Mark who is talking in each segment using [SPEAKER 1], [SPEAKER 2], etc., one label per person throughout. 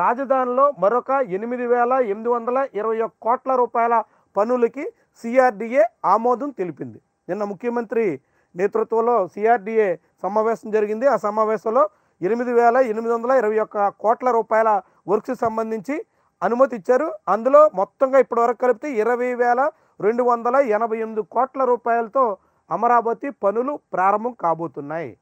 [SPEAKER 1] రాజధానిలో మరొక ఎనిమిది వేల ఎనిమిది వందల ఇరవై ఒక్క కోట్ల రూపాయల పనులకి సిఆర్డిఏ ఆమోదం తెలిపింది. నిన్న ముఖ్యమంత్రి నేతృత్వంలో సిఆర్డిఏ సమావేశం జరిగింది. ఆ సమావేశంలో ఎనిమిది వేల ఎనిమిది వందల ఇరవై ఒక్క కోట్ల రూపాయల వర్క్స్ సంబంధించి అనుమతి ఇచ్చారు. అందులో మొత్తంగా ఇప్పటివరకు కలిపితే ఇరవై వేల రెండు వందల ఎనభై ఎనిమిది కోట్ల రూపాయలతో అమరావతి పనులు ప్రారంభం కాబోతున్నాయి.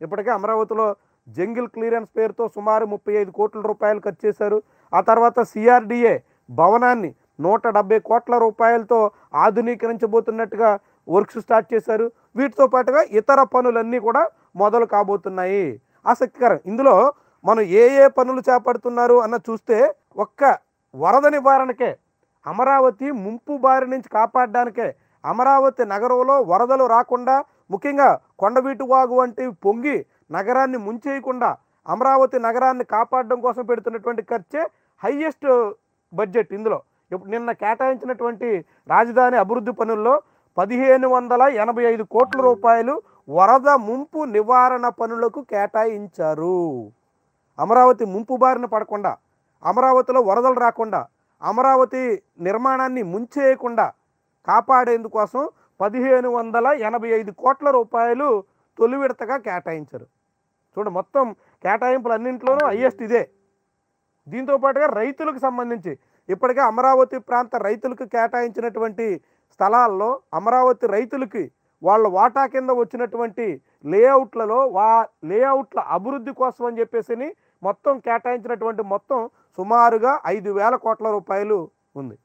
[SPEAKER 1] ఇప్పటికే అమరావతిలో జంగిల్ క్లియరెన్స్ పేరుతో సుమారు ముప్పై ఐదు కోట్ల రూపాయలు ఖర్చు చేశారు. ఆ తర్వాత సిఆర్డిఏ భవనాన్ని నూట డెబ్బై కోట్ల రూపాయలతో ఆధునీకరించబోతున్నట్టుగా వర్క్స్ స్టార్ట్ చేశారు. వీటితో పాటుగా ఇతర పనులన్నీ కూడా మొదలు కాబోతున్నాయి. ఆసక్తికరం. ఇందులో మనం ఏ ఏ పనులు చేపడుతున్నారు అన్న చూస్తే ఒక్క వరద నివారణకే అమరావతి ముంపు బారి నుంచి కాపాడడానికే అమరావతి నగరంలో వరదలు రాకుండా ముఖ్యంగా కొండవీటి వాగు వంటి పొంగి నగరాన్ని ముంచేయకుండా అమరావతి నగరాన్ని కాపాడడం కోసం పెడుతున్నటువంటి ఖర్చే హయ్యెస్ట్ బడ్జెట్ ఇందులో. ఇప్పుడు నిన్న కేటాయించినటువంటి రాజధాని అభివృద్ధి పనుల్లో పదిహేను వందల ఎనభై ఐదు కోట్ల రూపాయలు వరద ముంపు నివారణ పనులకు కేటాయించారు. అమరావతి ముంపు బారిన పడకుండా అమరావతిలో వరదలు రాకుండా అమరావతి నిర్మాణాన్ని ముంచేయకుండా కాపాడేందుకోసం పదిహేను వందల ఎనభై ఐదు కోట్ల రూపాయలు తొలి విడతగా కేటాయించారు. చూడండి మొత్తం కేటాయింపులు అన్నింటిలోనూ హయ్యెస్ట్ ఇదే. దీంతో పాటుగా రైతులకు సంబంధించి ఇప్పటికే అమరావతి ప్రాంత రైతులకు కేటాయించినటువంటి స్థలాల్లో అమరావతి రైతులకి వాళ్ళ వాటా కింద వచ్చినటువంటి లేఅవుట్లలో వా లేఅవుట్ల అభివృద్ధి కోసం అని చెప్పేసి మొత్తం కేటాయించినటువంటి మొత్తం సుమారుగా ఐదు వేల కోట్ల రూపాయలు ఉంది.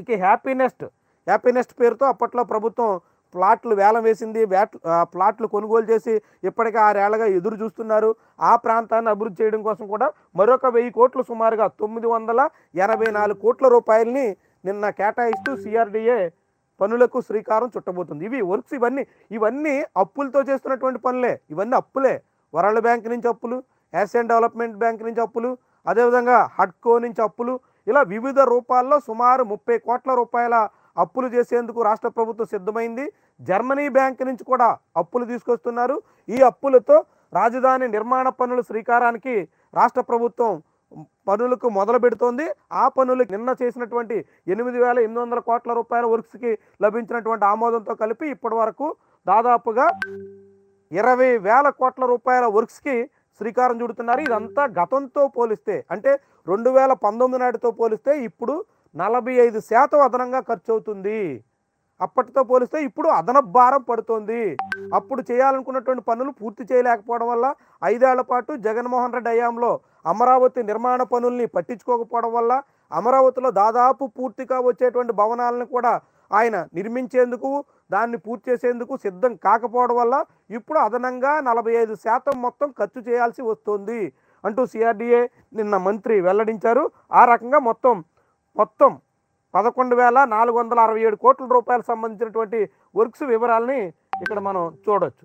[SPEAKER 1] ఇక హ్యాపీనెస్ట్ హ్యాపీనెస్ట్ పేరుతో అప్పట్లో ప్రభుత్వం ప్లాట్లు వేలం వేసింది వేట్ ప్లాట్లు కొనుగోలు చేసి ఇప్పటికే ఆరేళ్ళగా ఎదురు చూస్తున్నారు. ఆ ప్రాంతాన్ని అభివృద్ధి చేయడం కోసం కూడా మరొక వెయ్యి కోట్లు సుమారుగా తొమ్మిది వందల ఎనభై నాలుగు కోట్ల రూపాయలని నిన్న కేటాయిస్తూ సిఆర్డిఏ పనులకు శ్రీకారం చుట్టబోతుంది. ఇవి వర్క్స్ ఇవన్నీ ఇవన్నీ అప్పులతో చేస్తున్నటువంటి పనులే. ఇవన్నీ అప్పులే. వరల్డ్ బ్యాంక్ నుంచి అప్పులు ఏషియన్ డెవలప్మెంట్ బ్యాంక్ నుంచి అప్పులు అదేవిధంగా హడ్కో నుంచి అప్పులు. ఇలా వివిధ రూపాల్లో సుమారు ముప్పై కోట్ల రూపాయల అప్పులు చేసేందుకు రాష్ట్ర ప్రభుత్వం సిద్ధమైంది. జర్మనీ బ్యాంక్ నుంచి కూడా అప్పులు తీసుకొస్తున్నారు. ఈ అప్పులతో రాజధాని నిర్మాణ పనుల శ్రీకారానికి రాష్ట్ర ప్రభుత్వం పనులకు మొదలు పెడుతోంది. ఆ పనులు నిన్న చేసినటువంటి ఎనిమిది వేల ఎనిమిది వందల కోట్ల రూపాయల వర్క్స్కి లభించినటువంటి ఆమోదంతో కలిపి ఇప్పటి వరకు దాదాపుగా ఇరవై వేల కోట్ల రూపాయల వర్క్స్కి శ్రీకారం చుడుతున్నారు. ఇదంతా గతంతో పోలిస్తే అంటే రెండు వేల పంతొమ్మిది నాటితో పోలిస్తే ఇప్పుడు నలభై ఐదు శాతం అదనంగా ఖర్చు అవుతుంది అప్పటితో పోలిస్తే ఇప్పుడు అదనపు భారం పడుతోంది. అప్పుడు చేయాలనుకున్నటువంటి పనులు పూర్తి చేయలేకపోవడం వల్ల ఐదేళ్ళ పాటు జగన్మోహన్ రెడ్డి హయాంలో అమరావతి నిర్మాణ పనుల్ని పట్టించుకోకపోవడం వల్ల అమరావతిలో దాదాపు పూర్తిగా వచ్చేటువంటి భవనాలను కూడా ఆయన నిర్మించేందుకు దాన్ని పూర్తి చేసేందుకు సిద్ధం కాకపోవడం వల్ల ఇప్పుడు అదనంగా నలభై ఐదు శాతం మొత్తం ఖర్చు చేయాల్సి వస్తుంది. అంటూ సిఆర్డిఏ నిన్న మంత్రి వెల్లడించారు. ఆ రకంగా మొత్తం మొత్తం పదకొండు వేల నాలుగు వందల అరవై ఏడు కోట్ల రూపాయలకు సంబంధించినటువంటి వర్క్స్ వివరాలని ఇక్కడ మనం చూడొచ్చు.